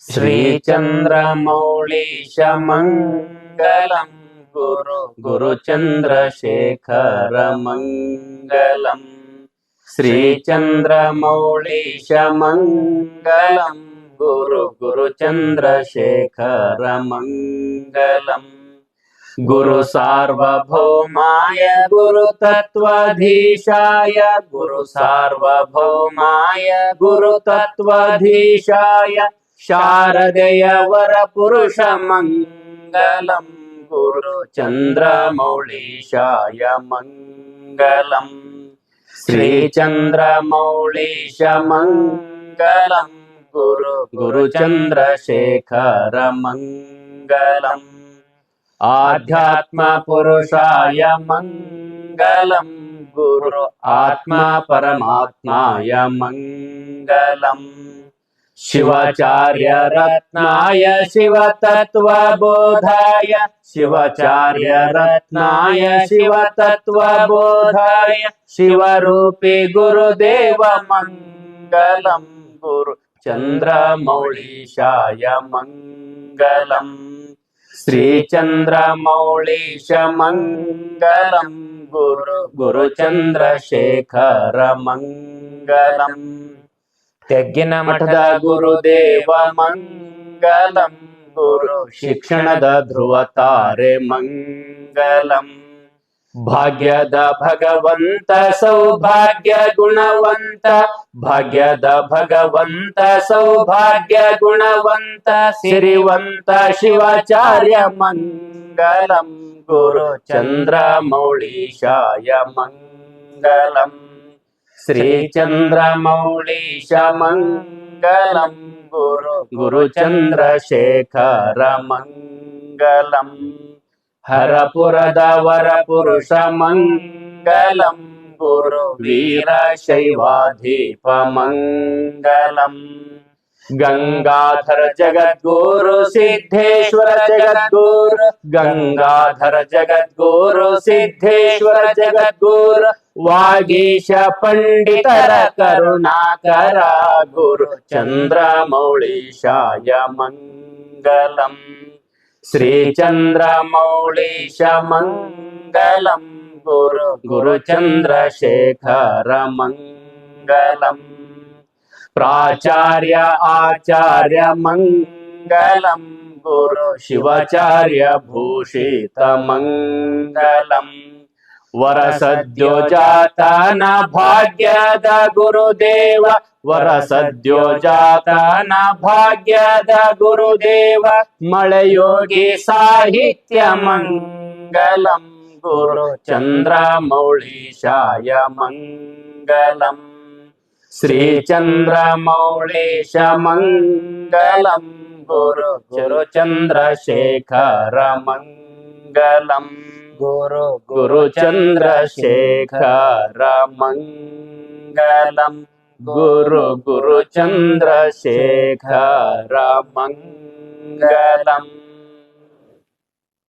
श्रीचन्द्रमौळीशमङ्गलम् गुरु गुरुचन्द्रशेखरमङ्गलम् श्रीचन्द्रमौळीशमङ्गलम् गुरु गुरुचन्द्रशेखरमङ्गलम् गुरु सार्वभौमाय गुरुतत्त्वधीशाय गुरु सार्वभौमाय गुरुतत्त्वधीशाय शारदय गुरुचन्द्रमौळीशाय मङ्गलम् श्रीचन्द्रमौळीशमङ्गलम् गुरु गुरुचन्द्रशेखरमङ्गलम् आध्यात्मपुरुषाय मङ्गलम् गुरु आत्मा परमात्माय मङ्गलम् शिवाचार्य रत्नाय शिवतत्त्वबोधाय शिवाचार्य रत्नाय शिवतत्त्वबोधाय शिवरूपी गुरुदेव मङ्गलम् गुरु चन्द्रमौळीशाय मङ्गलम् श्रीचन्द्रमौळीशमङ्गलम् गुरु गुरुचन्द्रशेखरमङ्गलम् ತೆಗ್ಗಿನ ಮಠದ ಗುರುದೇವ ಮಂಗಲಂ ಗುರು. ಶಿಕ್ಷಣದ ಧ್ರುವ ತಾರೆ ಮಂಗಲಂ. ಭಾಗ್ಯದ ಭಗವಂತ ಸೌಭಾಗ್ಯ ಗುಣವಂತ. ಭಾಗ್ಯದ ಭಗವಂತ ಸೌಭಾಗ್ಯ ಗುಣವಂತ. ಸಿರಿವಂತ ಶಿವಾಚಾರ್ಯ ಮಂಗಲಂ ಗುರು. ಚಂದ್ರ ಮೌಳಿಶಾಯ ಮಂಗಲಂ. శ్రీచంద్రమౌళీశమంగళం గురు గురుచంద్రశేఖరమంగళం హరపురదవరపురుషమంగళం గురు వీరశైవాధిపమంగళం गङ्गाधर जगद्गुरु सिद्धेश्वर जगद्गुरु। गङ्गाधर जगद्गुरु सिद्धेश्वर जगद्गुरु। वागीश पण्डितर करुणाकर गुरु। चन्द्रमौळीशाय मङ्गलम्। श्रीचन्द्रमौळीशमङ्गलम्। गुरु गुरुचन्द्रशेखरमङ्गलम् प्राचार्य आचार्य मङ्गलम् गुरु शिवाचार्य भूषितमङ्गलम् ವರಸದ್ಯೋ ಜಾತನ ಭಾಗ್ಯದ ಗುರುದೇವ ವರಸದ್ಯೋ ಜಾತನ ಭಾಗ್ಯದ ಗುರುದೇವ ಮಳೆಯೋಗಿ ಸಾಹಿತ್ಯ ಮಂಗಲಂ ಗುರು ಚಂದ್ರಮೌಳೀಶಾಯ ಮಂಗಲಂ శ్రీచంద్రమౌళేశమంగళం గురు గురు చంద్రశేఖర మంగళం గురు గురు చంద్రశేఖర మంగళం గురు గురు చంద్రశేఖర మంగళం